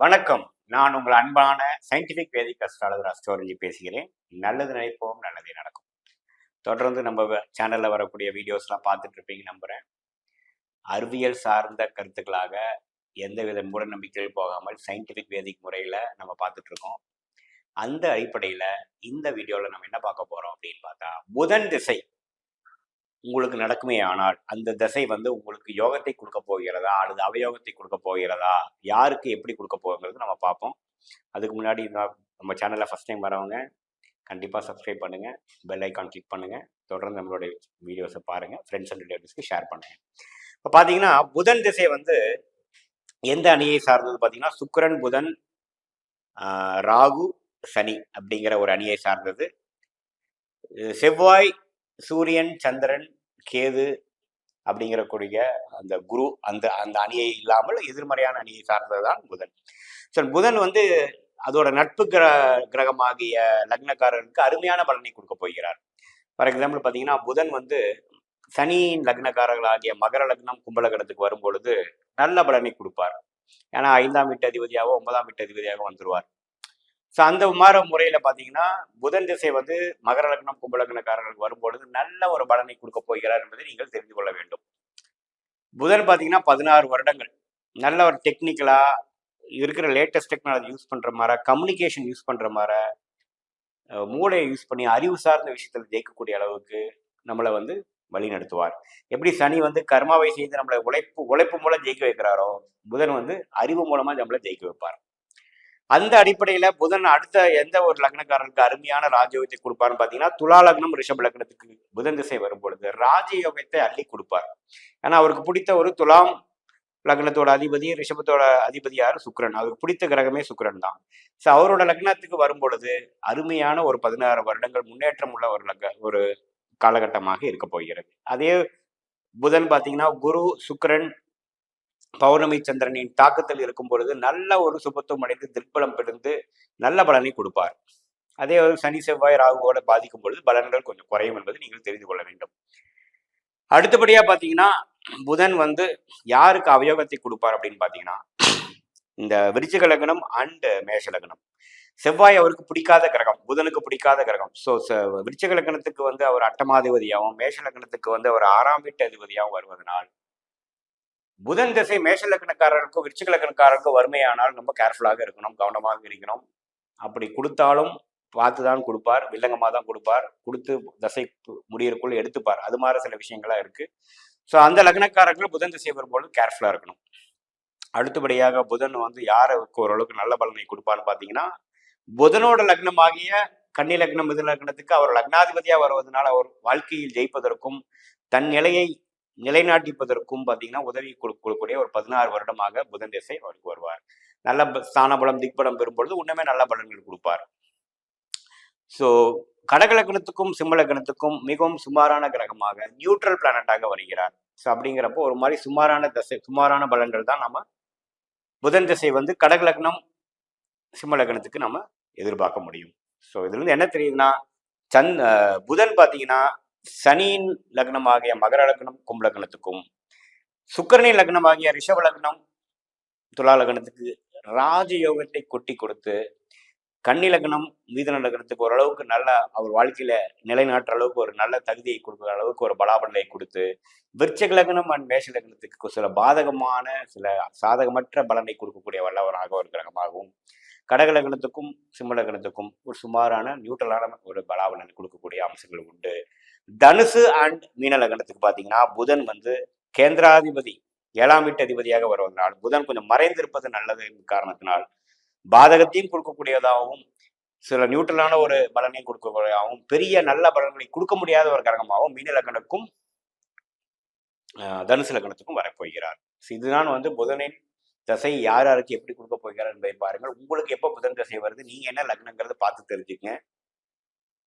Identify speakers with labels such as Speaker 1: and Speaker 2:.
Speaker 1: வணக்கம். நான் உங்கள் அன்பான சயின்டிஃபிக் வேதிக் அஸ்ட்ராலஜர் அஸ்ட்ராலஜி பேசுகிறேன். நல்லது நினைப்போம் நல்லதே நடக்கும். தொடர்ந்து நம்ம சேனலில் வரக்கூடிய வீடியோஸ்லாம் பார்த்துட்டு இருப்பீங்க நம்புகிறேன் அறிவியல் சார்ந்த கருத்துக்களாக எந்தவித மூட நம்பிக்கையில் போகாமல் சயின்டிஃபிக் வேதிக் முறையில் நம்ம பார்த்துட்ருக்கோம் அந்த அடிப்படையில் இந்த வீடியோவில் நம்ம என்ன பார்க்க போகிறோம் அப்படின்னு பார்த்தா புதன் திசை. உங்களுக்கு நடக்குமே ஆனால் அந்த திசை வந்து உங்களுக்கு யோகத்தை கொடுக்க போகிறதா? அல்லது அவயோகத்தை கொடுக்க போகிறதா? யாருக்கு எப்படி கொடுக்க போகிறது நம்ம பார்ப்போம். அதுக்கு முன்னாடி நம்ம சேனலில் ஃபஸ்ட் டைம் வரவங்க கண்டிப்பாக சப்ஸ்கிரைப் பண்ணுங்கள் பெல் ஐக்கான் கிளிக் பண்ணுங்கள் தொடர்ந்து நம்மளுடைய வீடியோஸை பாருங்கள் ஃப்ரெண்ட்ஸ் அண்ட் ரிலேட்டிவ்ஸ்க்கு ஷேர் பண்ணுங்கள் இப்போ பார்த்தீங்கன்னா புதன் திசை வந்து எந்த அணியை சார்ந்தது பார்த்தீங்கன்னா சுக்கிரன் புதன் ராகு சனி அப்படிங்கிற ஒரு அணியை சார்ந்தது. செவ்வாய் சூரியன் சந்திரன் கேது அப்படிங்கிற கூடிய அந்த குரு அந்த அந்த அணியை இல்லாமல் எதிர்மறையான அணியை சார்ந்தது தான் புதன். ஸோ புதன் வந்து அதோட நட்பு கிர கிரகமாகிய லக்னக்காரருக்கு அருமையான பலனை கொடுக்க போகிறார். ஃபார் எக்ஸாம்பிள் பார்த்தீங்கன்னா புதன் வந்து சனியின் லக்னக்காரர்களாகிய மகர லக்னம் கும்பலகணத்துக்கு வரும் பொழுது நல்ல பலனை கொடுப்பார். ஏன்னா ஐந்தாம் வீட்டு அதிபதியாகவோ ஒன்பதாம் வீட்டு அதிபதியாக வந்துருவார். ஸோ அந்த மாதிரி முறையில் பார்த்தீங்கன்னா புதன் திசை வந்து மகர லக்னம் கும்பலக்னக்காரர்களுக்கு வரும்பொழுது நல்ல ஒரு பலனை கொடுக்க போகிறார் என்பதை நீங்கள் தெரிந்து கொள்ள வேண்டும். புதன் பார்த்தீங்கன்னா பதினாறு வருடங்கள். நல்ல ஒரு டெக்னிக்கலாக இருக்கிற லேட்டஸ்ட் டெக்னாலஜி யூஸ் பண்ணுற மாதிரி கம்யூனிகேஷன் யூஸ் பண்ணுற மாதிரி மூளையை யூஸ் பண்ணி அறிவு சார்ந்த விஷயத்தில் ஜெயிக்கக்கூடிய அளவுக்கு நம்மளை வந்து வழி நடத்துவார். எப்படி சனி வந்து கர்மாவை செய்து நம்மளை உழைப்பு உழைப்பு மூலம் ஜெயிக்க வைக்கிறாரோ புதன் வந்து அறிவு மூலமாக நம்மளை ஜெயிக்க வைப்பார். அந்த அடிப்படையில புதன் அடுத்த எந்த ஒரு லக்னக்காரனுக்கு அருமையான ராஜயோகத்தை கொடுப்பாருன்னு பாத்தீங்கன்னா துலா லக்னம் ரிஷப லக்னத்துக்கு புதன் திசை வரும் பொழுது ராஜயோகத்தை அள்ளி கொடுப்பார். ஏன்னா அவருக்கு பிடித்த ஒரு துலாம் லக்னத்தோட அதிபதி ரிஷபத்தோட அதிபதி யாரு? அவருக்கு பிடித்த கிரகமே சுக்கரன் தான். ஸோ அவரோட லக்னத்துக்கு வரும் பொழுது அருமையான ஒரு பதினாறு வருடங்கள் முன்னேற்றம் உள்ள ஒரு லக்க ஒரு காலகட்டமாக இருக்க போகிறது. அதே புதன் பார்த்தீங்கன்னா குரு சுக்கரன் பௌர்ணமி சந்திரனின் தாக்கத்தில் இருக்கும் பொழுது நல்ல ஒரு சுபத்துவம் அடைந்து திருப்பலம் பெருந்து நல்ல பலனை கொடுப்பார். அதே ஒரு சனி செவ்வாய் ராகுவோட பாதிக்கும் பொழுது பலன்கள் கொஞ்சம் குறையும் என்பது நீங்கள் தெரிந்து கொள்ள வேண்டும். அடுத்தபடியா பார்த்தீங்கன்னா புதன் வந்து யாருக்கு அவயோகத்தை கொடுப்பார் அப்படின்னு பார்த்தீங்கன்னா இந்த விருச்சிக லக்னம் அண்ட் மேஷ லக்னம். செவ்வாய் அவருக்கு பிடிக்காத கிரகம் புதனுக்கு பிடிக்காத கிரகம். ஸோ விருச்சிக லக்னத்துக்கு வந்து அவர் அட்டமாதிபதியாகவும் மேஷ லக்னத்துக்கு வந்து அவர் ஆறாம் வீட்டு அதிபதியாகவும் வருவதனால் புதன் திசை மேஷ லக்னக்காரருக்கும் விருச்சிக லக்னக்காரருக்கும் வறுமையானால் ரொம்ப கேர்ஃபுல்லாக இருக்கணும் கவனமாக இருக்கணும் அப்படி கொடுத்தாலும் பார்த்து தான் கொடுப்பார் வில்லங்கமாக தான் கொடுப்பார். கொடுத்து தசை பு- எடுத்துப்பார். அது மாதிரி சில விஷயங்களாக இருக்குது ஸோ அந்த லக்னக்காரர்கள் புதன் திசை வரும்போது கேர்ஃபுல்லாக இருக்கணும். அடுத்தபடியாக புதன் வந்து யாருக்கு ஓரளவுக்கு நல்ல பலனை கொடுப்பான்னு பார்த்தீங்கன்னா புதனோட லக்னமாகிய கன்னி லக்னம் மிதுன லக்னத்துக்கு அவர் லக்னாதிபதியாக வருவதனால அவர் வாழ்க்கையில் ஜெயிப்பதற்கும் தன் நிலையை நிலைநாட்டிப்பதற்கும் பார்த்தீங்கன்னா உதவி கொடு- கொடுக்கக்கூடிய ஒரு பதினாறு வருடமாக புதன் திசை அவருக்கு வருவார். நல்ல ஸ்தானபலம் ஸ்தான பலம் திக்பலம் பெறும்பொழுது இன்னுமே நல்ல பலன்கள் கொடுப்பார். ஸோ கடகலக்கணத்துக்கும் சிம்மலக்கணத்துக்கும் மிகவும் சுமாரான கிரகமாக நியூட்ரல் பிளானட்டாக வருகிறார். ஸோ அப்படிங்கிறப்போ ஒரு மாதிரி சுமாரான தசை சுமாரான பலன்கள் தான் நம்ம புதன் திசை வந்து கடகலக்கணம் சிம்மலக்கணத்துக்கு நம்ம எதிர்பார்க்க முடியும். ஸோ இதுலேருந்து என்ன தெரியுதுன்னா சந் அஹ் புதன் பார்த்தீங்கன்னா சனியின் லக்னமாகிய மகர லக்னம் கும்ப லக்னத்துக்கும் சுக்கரனின் லக்னமாகிய ரிஷப லக்னம் துலா லக்னத்துக்கு ராஜயோகத்தை கொட்டி கொடுத்து கன்னி லக்னம் மீதன லக்னத்துக்கு ஓரளவுக்கு நல்ல அவர் வாழ்க்கையில நிலைநாட்டுற அளவுக்கு ஒரு நல்ல தகுதியை கொடுக்குற அளவுக்கு ஒரு பலாபலனை கொடுத்து விருச்சக லக்னம் அண்ட் மேஷ லக்னத்துக்கு சில பாதகமான சில சாதகமற்ற பலனை கொடுக்கக்கூடிய வல்லவராக ஒரு கிரகமாகவும் கடக லக்னத்துக்கும் சிம்ம லக்னத்துக்கும் ஒரு சுமாரான நியூட்ரலான ஒரு பலாபலனை கொடுக்கக்கூடிய அம்சங்கள் உண்டு. தனுசு அண்ட் மீன லக்னத்துக்கு பார்த்தீங்கன்னா புதன் வந்து கேந்திராதிபதி ஏழாம் வீட்டு அதிபதியாக வருவதனால் புதன் கொஞ்சம் மறைந்திருப்பது நல்லது என்ற காரணத்தினால் பாதகத்தையும் கொடுக்கக்கூடியதாகவும் சில நியூட்ரலான ஒரு பலனையும் கொடுக்கக்கூடியதாகவும் பெரிய நல்ல பலன்களை கொடுக்க முடியாத ஒரு கரகமாகவும் மீன லக்னத்துக்கும் தனுசு லக்னத்துக்கும் வரப்போகிறார். இதுதான் வந்து புதனின் தசை யார் யாருக்கு எப்படி கொடுக்க போகிறார் என்பதை பாருங்கள். உங்களுக்கு எப்போ புதன் தசை வருது நீங்க என்ன லக்னங்கிறத பார்த்து தெரிஞ்சுக்கங்க.